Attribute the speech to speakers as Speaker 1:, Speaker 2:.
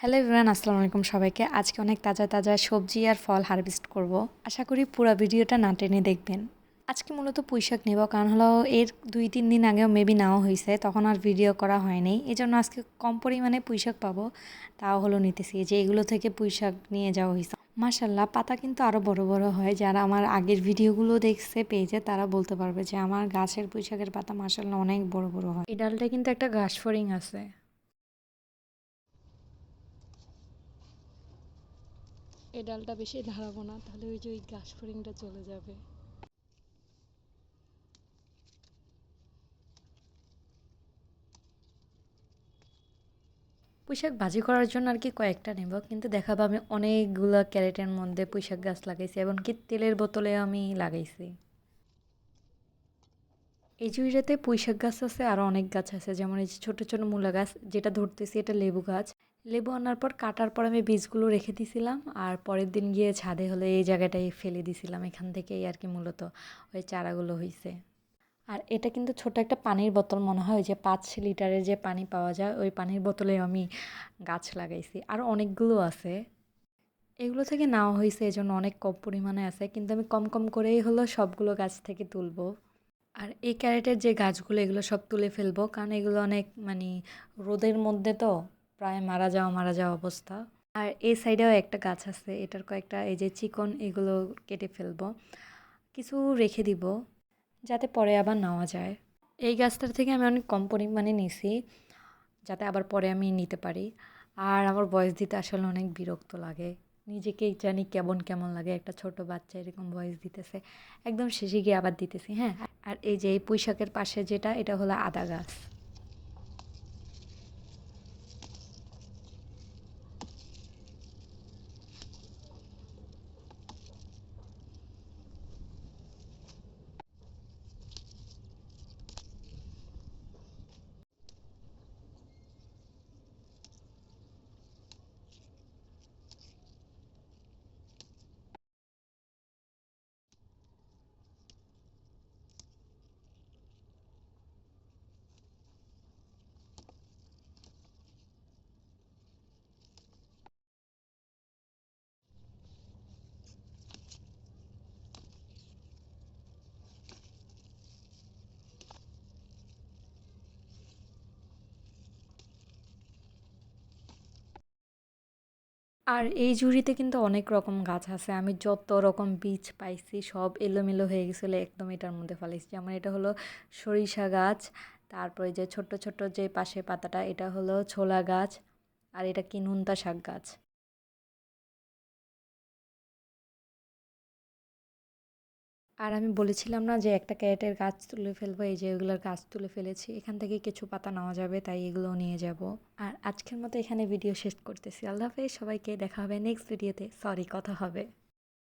Speaker 1: Hello everyone আসসালামু আলাইকুম সবাইকে। আজকে অনেক তাজা তাজা সবজি আর ফল হারভেস্ট করব। আশা করি পুরো ভিডিওটা না টেনে দেখবেন। আজকে মূলত পুঁইশাক নেব, কারণ হলো এর দুই তিন দিন আগেও মেবি নেওয়া হয়েছে, তখন আর ভিডিও করা হয়নি। এই জন্য আজকে কম পরিমাণে পুঁইশাক পাবো, তাও হলো নিতেছি। যে এগুলো থেকে পুঁইশাক নিয়ে যাওয়া হয়েছে। মাসাল্লাহ পাতা কিন্তু আরও বড় বড় হয়। যারা আমার আগের ভিডিওগুলো দেখছে পেজে, তারা বলতে পারবে যে আমার গাছের পুঁইশাকের পাতা মাসাল্লাহ অনেক বড় বড় হয়। এই ডালটা কিন্তু একটা ঘাস ফড়িং আছে।
Speaker 2: এই ডালটা বেশি ধারাবো না, তাহলে ওই যে ওই ঘাস ফড়িংটা চলে যাবে।
Speaker 1: পুঁইশাক ভাজি করার জন্য আর কি কয়েকটা নেব, কিন্তু দেখাবো আমি অনেকগুলো ক্যারেটের মধ্যে পুঁইশাক গাছ লাগাইছি এমনকি তেলের বোতলে আমি লাগাইছি। এই জুড়িটাতে পুঁইশাক গাছ আছে আরও অনেক গাছ আছে, যেমন এই যে ছোটো ছোটো মূলা গাছ, যেটা ধরতেছি এটা লেবু গাছ। লেবু আনার পর কাটার পর আমি বীজগুলো রেখে দিছিলাম আর পরের দিন গিয়ে ছাদে হলে এই জায়গাটায় ফেলে দিছিলাম, এখান থেকেই আর কি মূলত ওই চারাগুলো হয়েছে আর এটা কিন্তু ছোট একটা পানির বোতল মনে হয় যে পাঁচ লিটারের যে পানি পাওয়া যায়, ওই পানির বোতলে আমি গাছ লাগাইছি। আর অনেকগুলো আছে। এগুলো থেকে নেওয়া হয়েছে এই জন্য অনেক কম পরিমাণে আছে, কিন্তু আমি কম কম করেই হলো সবগুলো গাছ থেকে তুলবো। আর এই ক্যারেটের যে গাছগুলো, এগুলো সব তুলে ফেলব, কারণ এগুলো অনেক মানে রোদের মধ্যে তো প্রায় মারা যাওয়া মারা যাওয়া অবস্থা। আর এই সাইডেও একটা গাছ আছে, এটার কয়েকটা এই যে চিকন এগুলো কেটে ফেলব। কিছু রেখে দিব, যাতে পরে আবার নেওয়া যায়। এই গাছটার থেকে আমি অনেক কম পরিমাণে নিছি, যাতে আবার পরে আমি নিতে পারি। আর আমার বয়স দিতে আসলে অনেক বিরক্ত লাগে। নিজেকেই জানি কেমন কেমন লাগে, একটা ছোট বাচ্চা এরকম ভয়েস দিতেছে। একদম শেষে গিয়ে আবার দিতেছি হ্যাঁ। আর এই যে এই পুঁইশাকের পাশে যেটা, এটা হলো আদা গাছ। আর এই ঝুড়িতে কিন্তু অনেক রকম গাছ আছে। আমি যত রকম বীজ পাইছি, সব এলোমেলো হয়ে গেছিল, একদম এটার মধ্যে ফালাইছি যেমন এটা হলো সরিষা গাছ, তারপরে যে ছোট্ট ছোট্ট যে পাশে পাতাটা, এটা হলো ছোলা গাছ, আর এটা কি নুনতা শাক গাছ। আর আমি বলেছিলাম না যে একটা ক্যারেটের গাছ তুলে ফেলব, এই যে ওইগুলোর গাছ তুলে ফেলেছি, এখান থেকে কিছু পাতা নেওয়া যাবে, তাই এগুলো নিয়ে যাব। আর আজকের মতো এখানে ভিডিও শেষ করতেছি। আল্লাহ হাফেজ, সবাইকে দেখা হবে নেক্সট ভিডিওতে সরি কথা হবে।